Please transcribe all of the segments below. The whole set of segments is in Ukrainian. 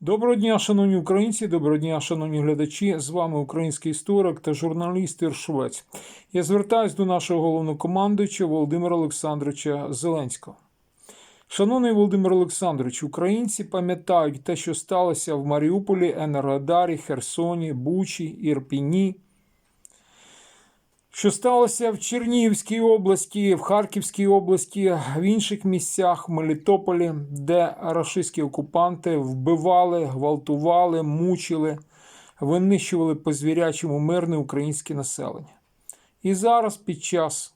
Доброго дня, шановні українці, доброго дня, шановні глядачі. З вами український історик та журналіст Іршвець. Я звертаюсь до нашого головнокомандуюча Володимира Олександровича Зеленського. Шановний Володимир Олександрович, українці пам'ятають те, що сталося в Маріуполі, Енергодарі, Херсоні, Бучі, Ірпіні, що сталося в Чернігівській області, в Харківській області, в інших місцях, в Мелітополі, де рашистські окупанти вбивали, гвалтували, мучили, винищували по звірячому мирне українське населення. І зараз під час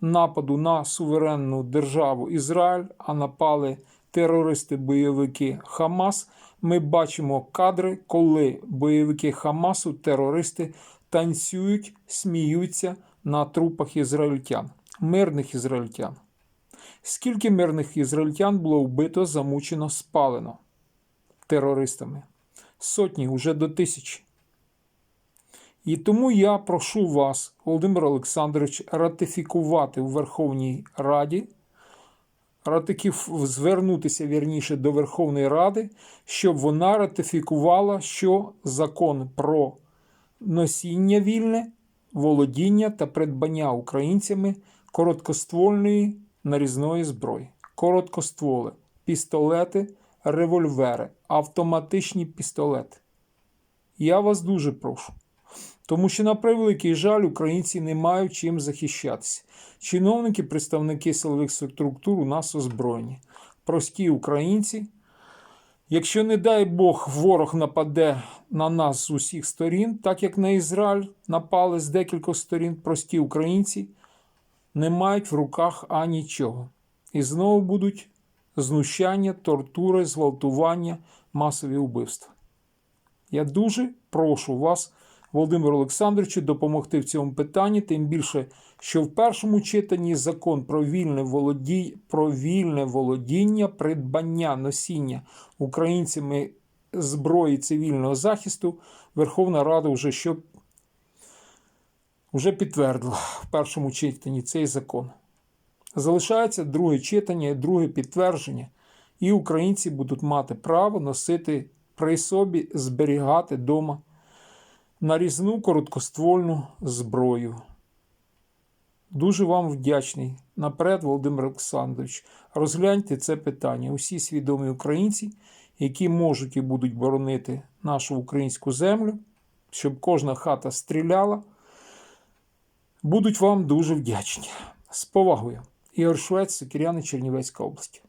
нападу на суверенну державу Ізраїль, а напали терористи-бойовики Хамас. Ми бачимо кадри, коли бойовики Хамасу, терористи танцюють, сміються на трупах ізраїльтян, мирних ізраїльтян. Скільки мирних ізраїльтян було вбито, замучено, спалено терористами? Сотні, уже до тисячі. І тому я прошу вас, Володимир Олександрович, ратифікувати у Верховній Раді, звернутися вірніше до Верховної Ради, щоб вона ратифікувала, що закон про носіння вільне, володіння та придбання українцями короткоствольної нарізної зброї, короткостволи, пістолети, револьвери, автоматичні пістолети. Я вас дуже прошу. Тому що, на превеликий жаль, українці не мають чим захищатися. Чиновники, представники силових структур у нас озброєні. Прості українці. Якщо, не дай Бог, ворог нападе на нас з усіх сторін, так як на Ізраїль напали з декількох сторін, прості українці не мають в руках анічого. І знову будуть знущання, тортури, зґвалтування, масові вбивства. Я дуже прошу вас, Володимир Олександровичу, допомогти в цьому питанні, тим більше, що в першому читанні закон про вільне, володі... про вільне володіння, придбання носіння українцями зброї цивільного захисту Верховна Рада вже що вже підтвердила в першому читанні цей закон. Залишається друге читання і друге підтвердження, і українці будуть мати право носити при собі, зберігати дома нарізну короткоствольну зброю. Дуже вам вдячний наперед, Володимир Олександрович. Розгляньте це питання. Усі свідомі українці, які можуть і будуть боронити нашу українську землю, щоб кожна хата стріляла, будуть вам дуже вдячні. З повагою. Ігор Швець, Сокіряни, Чернівецька область.